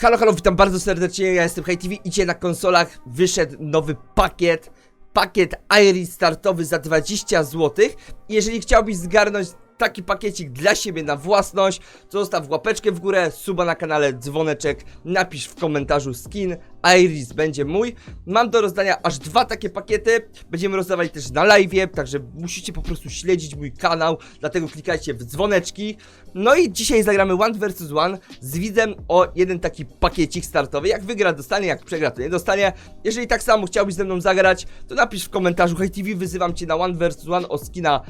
Halo, halo, witam bardzo serdecznie, ja jestem HeyTV i dzisiaj na konsolach wyszedł nowy pakiet Pakiet Iris startowy za 20 zł Jeżeli chciałbyś zgarnąć taki pakiecik dla siebie na własność. Zostaw łapeczkę w górę, suba na kanale, dzwoneczek Napisz w komentarzu skin, Iris będzie mój. Mam do rozdania aż dwa takie pakiety. Będziemy rozdawać też na live, także musicie po prostu śledzić mój kanał Dlatego klikajcie w dzwoneczki. No i dzisiaj zagramy One vs One z widzem o jeden taki pakiecik startowy. Jak wygra dostanie, jak przegra to nie dostanie. Jeżeli tak samo chciałbyś ze mną zagrać To napisz w komentarzu Hej TV, wyzywam cię na One vs One o skina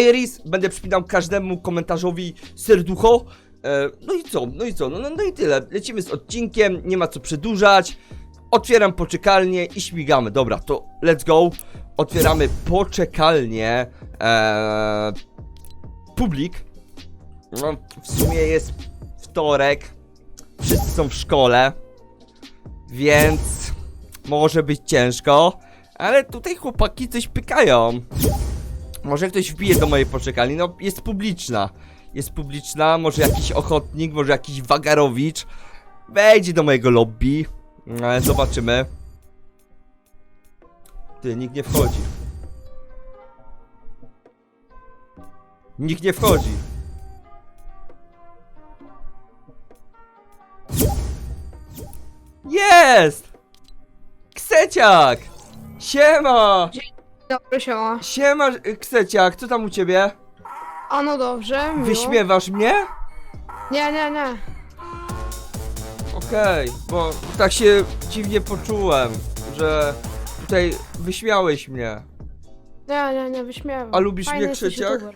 Iris Będę przypinał każdemu komentarzowi serducho E, No i co, no i co, no, no, no i tyle Lecimy z odcinkiem, nie ma co przedłużać Otwieram poczekalnię i śmigamy Dobra, to let's go Otwieramy poczekalnię eee, Publik no, w sumie jest wtorek. Wszyscy są w szkole. Więc może być ciężko. Ale tutaj chłopaki coś pykają. Może ktoś wbije do mojej poczekalni. No, jest publiczna. Jest publiczna, może jakiś ochotnik, może jakiś wagarowicz. Wejdzie do mojego lobby. Ale zobaczymy. Ty, nikt nie wchodzi. Nikt nie wchodzi. Jest! Kseciak! Siema! Dobry, siema. Siema, y, Kseciak, co tam u ciebie? A no dobrze, miło. Wyśmiewasz mnie? Nie, nie, nie. Okej, bo tak się dziwnie poczułem, że tutaj wyśmiałeś mnie. Nie, nie, nie, wyśmiewam. A lubisz Fajny mnie, jesteś youtuber.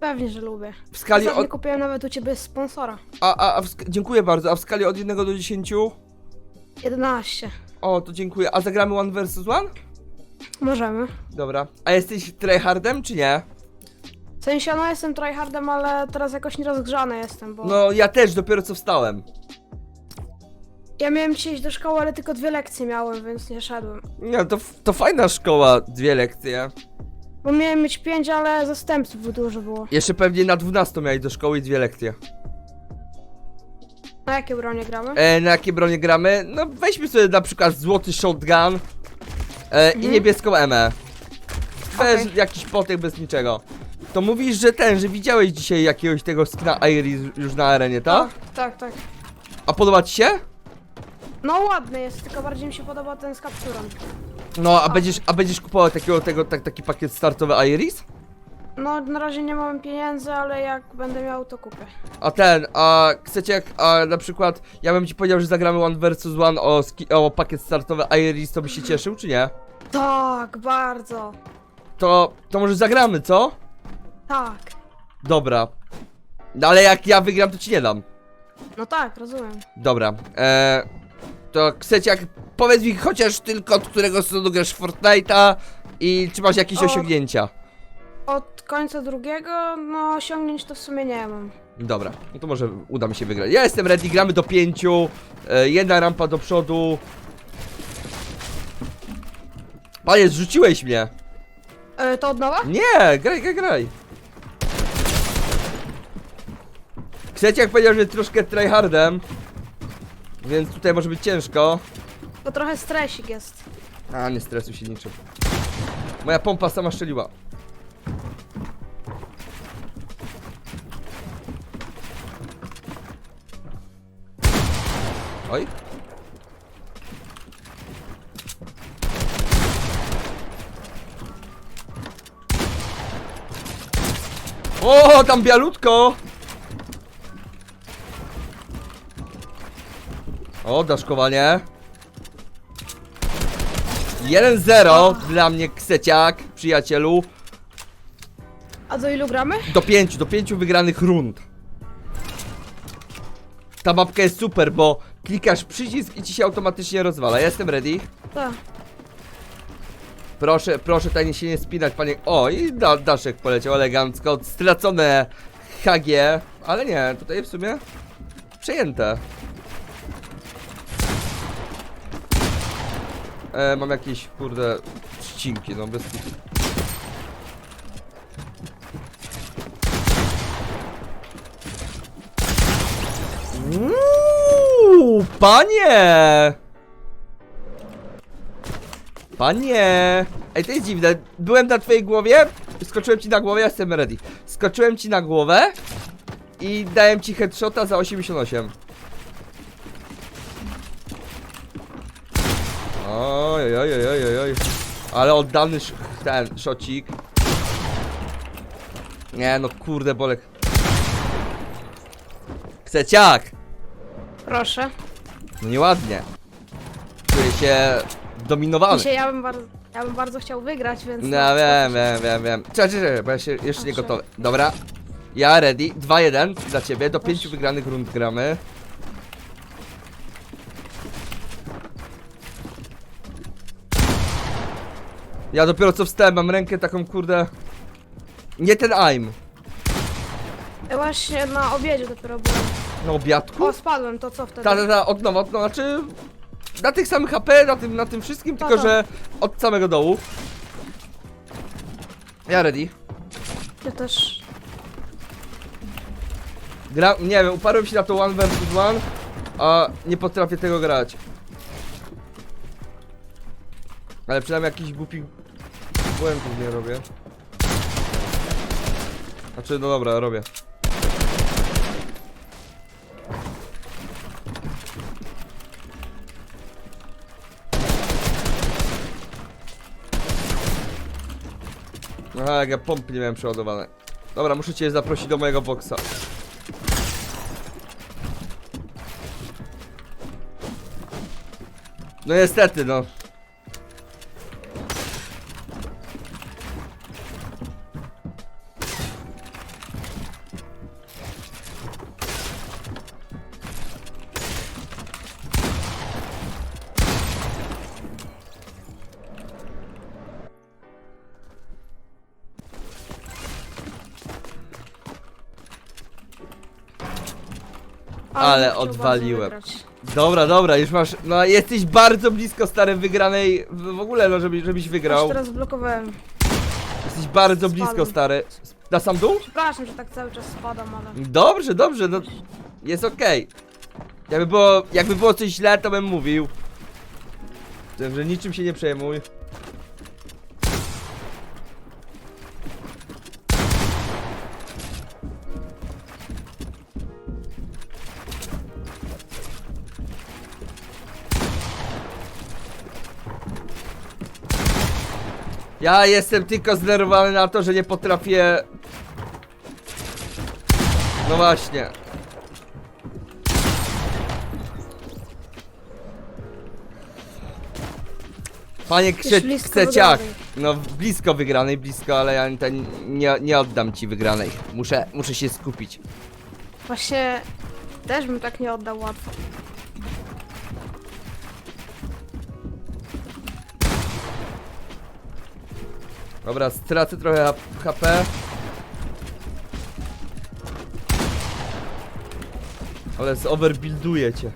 Pewnie, że lubię. W skali Ostatnio od... kupiłem nawet u ciebie sponsora. A, a, a w sk... Dziękuję bardzo, a w skali od 1 do 10? 11. O, to dziękuję. A zagramy One vs One? Możemy. Dobra. A jesteś tryhardem, czy nie? W sensie, no jestem tryhardem, ale teraz jakoś nierozgrzany jestem, bo... No, ja też, dopiero co wstałem. Ja miałem dzisiaj iść do szkoły, ale tylko dwie lekcje miałem, więc nie szedłem. Nie, to, f- to fajna szkoła, dwie lekcje. Bo miałem mieć pięć, ale zastępstw dużo było. Jeszcze pewnie na 12 miałeś do szkoły i dwie lekcje. Na jakie bronie gramy? E, na jakie bronie gramy? No weźmy sobie na przykład złoty shotgun e, i Mhm. niebieską emę. Bez Okej. jakiś potek, bez niczego. To mówisz, że ten, że widziałeś dzisiaj jakiegoś tego skina Iris już na arenie, tak? Tak, tak. A podoba ci się? No ładny jest, tylko bardziej mi się podoba ten z kapturą. No, a będziesz, a będziesz kupował takiego, tego, tak, taki pakiet startowy Iris? No, na razie nie mam pieniędzy, ale jak będę miał, to kupię. A ten, a chcecie jak, a na przykład, ja bym ci powiedział, że zagramy One vs One o, ski, o pakiet startowy Iris, to byś się cieszył, czy nie? Tak, bardzo. To, to może zagramy, co? Tak. Dobra. No ale jak ja wygram, to ci nie dam. No tak, rozumiem. Dobra. Eee, to chcecie jak, powiedz mi chociaż tylko od którego sezonu grasz w Fortnite'a i czy masz jakieś O. osiągnięcia. Od końca drugiego, no osiągnięć to w sumie nie mam. Dobra, no to może uda mi się wygrać. Ja jestem ready, gramy do pięciu. E, jedna rampa do przodu. Panie, zrzuciłeś mnie. E, to od nowa? Nie, graj, graj, graj. Chcecie jak powiedział, że troszkę tryhardem. Więc tutaj może być ciężko. To trochę stresik jest. A, nie stresuj się niczym. Moja pompa sama strzeliła. Oj. O, tam bialutko! O, daszkowanie. 1-0 dla mnie Kseciak, przyjacielu. A do ilu gramy? Do 5, do 5 wygranych rund. Ta mapka jest super, bo klikasz przycisk i ci się automatycznie rozwala. Ja jestem ready. Tak. Proszę, proszę tutaj się nie spinać, panie. O, i da, Daszek poleciał elegancko. Stracone HG, ale nie, tutaj w sumie przejęte. E, mam jakieś, kurde, ścinki, no bez Panie! Panie! Ej, to jest dziwne. Byłem na twojej głowie, skoczyłem ci na głowę, ja jestem ready. Skoczyłem ci na głowę i dałem ci headshota za 88. Oj, oj, oj, oj, oj. Ale oddany sz- ten szocik. Nie no, kurde, bolek. Chceciak! Proszę. No nieładnie. Czuję się dominowany. Dzisiaj ja bym bardzo, ja bym bardzo chciał wygrać, więc... No wiem, wiem, wiem, wiem. Czekaj, czekaj, czekaj, bo ja się jeszcze nie gotowy. Dobra. Ja ready. 2-1 dla ciebie. Do pięciu wygranych rund gramy. Ja dopiero co wstałem, mam rękę taką kurde. Nie ten aim. Ja właśnie na obiedzie dopiero byłem. Na obiadku? O, spadłem, to co wtedy? Ta, ta, ta, od nowa, znaczy na tych samych HP, na tym, na tym wszystkim, tylko ta. że od samego dołu. Ja ready. Ja też... Gra, nie wiem, uparłem się na to one vs one, a nie potrafię tego grać. Ale przynajmniej jakiś głupi błędów nie robię. Znaczy, no dobra, robię. Aha, jak ja pompy nie miałem przeładowane. Dobra, muszę cię zaprosić do mojego boksa. No niestety, no. Ale odwaliłem. wygrać. Dobra, dobra, już masz. No jesteś bardzo blisko stary wygranej w w ogóle, no żeby, żebyś Aż wygrał. teraz blokowałem. Jesteś bardzo blisko Spadłem. stary. Na sam dół? Przepraszam, że tak cały czas spadam, ale... Dobrze, dobrze, no jest okej. Jakby było, jakby było coś źle, to bym mówił. Także niczym się nie przejmuj. Ja jestem tylko zdenerwowany na to, że nie potrafię no właśnie. Panie Krze blisko Krzeciak, wygranej. no blisko wygranej, blisko, ale ja ten, nie, nie oddam ci wygranej. Muszę, muszę się skupić. Właśnie... Też bym tak nie oddał łatwo. Dobra, stracę trochę HP. Ale zoverbuilduję cię.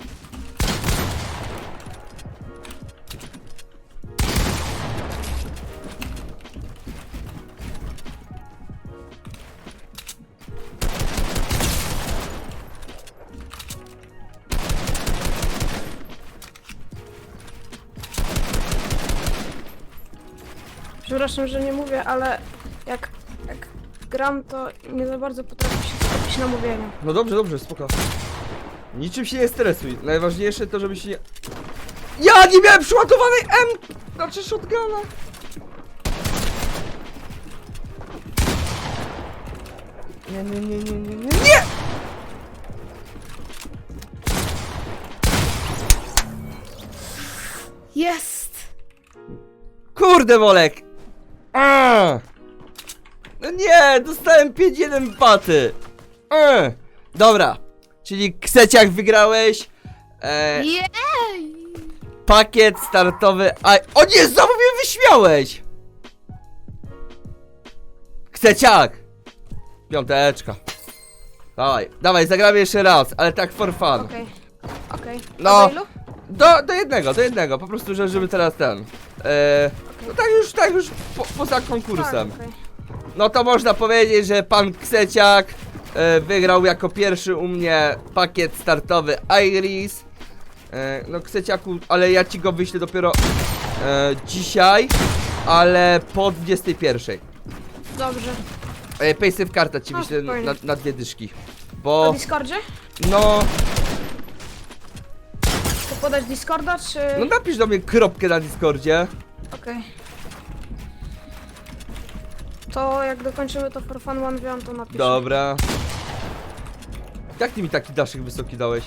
Przepraszam, że nie mówię, ale jak, jak gram, to nie za bardzo potrafię się skupić na mówieniu. No dobrze, dobrze, spoko. Niczym się nie stresuj. Najważniejsze to, żebyś nie... Ja nie miałem przyładowanej M... Znaczy shotguna. Nie, nie, nie, nie, nie, nie, nie! Jest! Kurde, Wolek! A! No nie, dostałem 5-1 paty. A! Dobra, czyli Kseciak wygrałeś. E, Jej! pakiet startowy. A, o nie, znowu mnie wyśmiałeś! Kseciak! Piąteczka. Dawaj, dawaj, zagramy jeszcze raz, ale tak for fun. Okej. Okej. No. Do? Do, jednego, do jednego, po prostu, że- żeby teraz ten. E, no tak już, tak już po, poza konkursem. Tak, okej. No to można powiedzieć, że pan Kseciak e, wygrał jako pierwszy u mnie pakiet startowy Iris. E, no Kseciaku, ale ja ci go wyślę dopiero e, dzisiaj, ale po 21. Dobrze. E, Paysafe karta ci A, wyślę spokojnie. na, na dwie dyszki. Na Bo, Discordzie? no, podać Discorda, czy... no napisz do mnie kropkę na Discordzie. Okej. To jak dokończymy to for fun one to napiszę. Dobra. Jak ty mi taki daszek wysoki dałeś?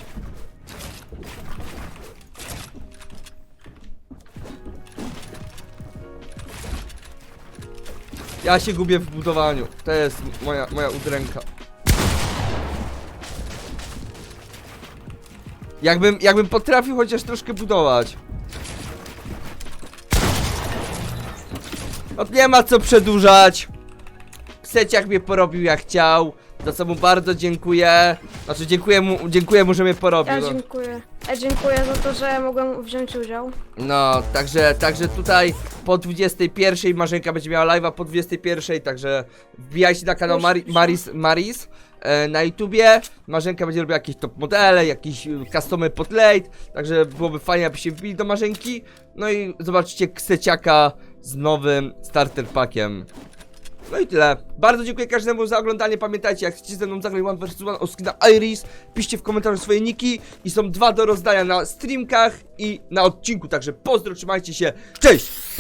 Ja się gubię w budowaniu. To jest moja, moja udręka. Jakbym, jakbym potrafił chociaż troszkę budować. No nie ma co przedłużać. Seciak mnie porobił jak chciał. Za co mu bardzo dziękuję. Znaczy dziękuję mu, dziękuję mu, że mnie porobił. Ja no. dziękuję. Ja dziękuję za to, że mogłem wziąć udział. No, także, także tutaj po 21 Marzenka będzie miała live'a po 21, także wbijajcie na kanał Mari, Maris, Maris na YouTubie. Marzenka będzie robiła jakieś top modele, jakieś e, customy podlate, także byłoby fajnie, abyście wbili do Marzenki. No i zobaczycie Kseciaka z nowym starter packiem. No i tyle. Bardzo dziękuję każdemu za oglądanie. Pamiętajcie, jak chcecie ze mną zagrać One vs One o Iris, piszcie w komentarzu swoje niki i są dwa do rozdania na streamkach i na odcinku. Także pozdro, trzymajcie się. Cześć!